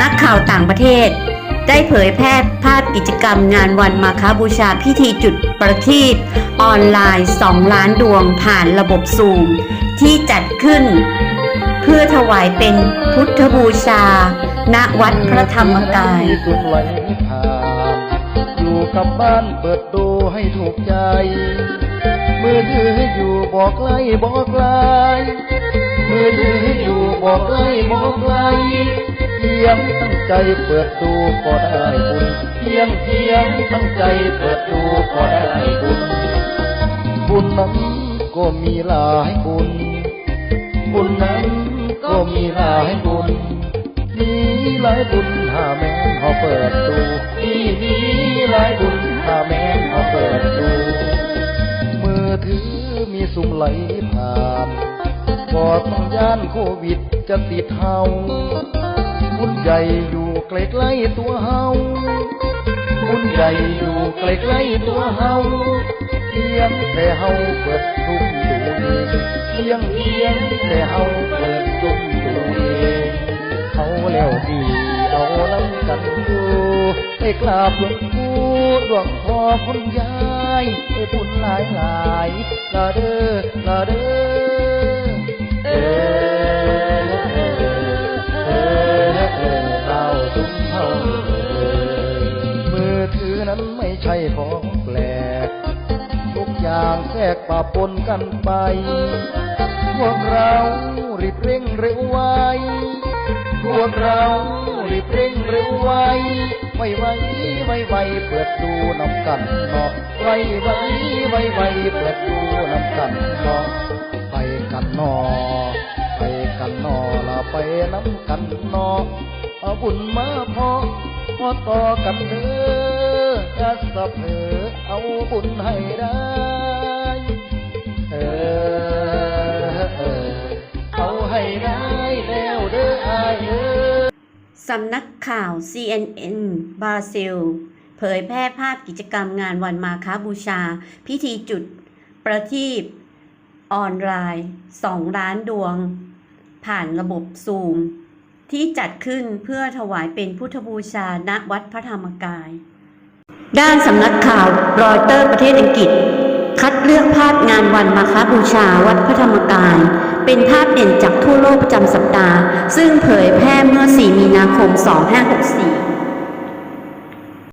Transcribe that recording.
ำนักข่าวต่างประเทศ ได้เผยแพร่ภาพกิจกรรมงานวันมาคาบูชาพิธีจุดประทีปออนไลน์ 2 ล้านดวงผ่านระบบซูม ที่จัดขึ้น เพื่อถวายเป็นพุทธบูชา ณวัดพระธรรมกายอยู่กับบ้านเปิดดูให้ถูกใจ มือถืออยู่บอกไลบอกไลมือถือ บอกไกลบอกไกลเพียงตั้งใจเปิดดูก็ได้บุญเพียงเพียงตั้งใจเปิดดูก็ได้บุญบุญนั้นก็มีหลายบุญ บุญนั้นก็มีหลายบุญมีหลายบุญหาแม่นเขาเปิดดูมีมีหลายบุญหาแม่นเขาเปิดดูมือถือมีสุ่มไหลผ่า นก็ต้องย่านโควิดจะติดเฮาบุญใหญ่อยู่ใกล้ๆตัวเฮาบุญใหญ่อยู่ใกล้ๆตัวเฮาเพียงแต่เฮาเปิดซุ่มดูเองเพียงเพียงแต่เฮาเปิดซุ่มดูเองเอาแล้วดีเอาน้ำกันดูให้กราบหลวงปู่หลวงพ่อคุณยายให้บุญหลายหลายๆลาเด้อลาเด้อ นั้นไม่ใช่ของแปลก ทุกอย่างแทรกปะปนกันไป พวกเรารีบเร่งเร็วไวพวกเรารีบเร่งเร็วไวไวไวไวไวเปิดดูน้ำกันเนาะไวไวไวไวเปิดดูน้ำกันเนาะไปกันเนอไป กันนอละไปน้ำกันนาะเอาบุญมาพอพอต่อกันเด้อจะสะเพอเอาบุญให้ได้ เออเออเอาให้ได้แล้วเด้ออายเอ้ยสำนักข่าว CNN บราซิลเผยแพร่ภาพกิจกรรมงานวันมาคาบูชา พิธีจุดประทีปออนไลน์ 2 ล้านดวง ผ่านระบบซูม ที่จัดขึ้นเพื่อถวายเป็นพุทธบูชาณวัดพระธรรมกาย ด้านสำนักข่าวรอยเตอร์ประเทศอังกฤษ คัดเลือกภาพงานวันมาคบูชาวัดพระธรรมกาย เป็นภาพเด่นจากทั่วโลกประจำสัปดาห์ ซึ่งเผยแพร่เมื่อ 4 มีนาคม 2564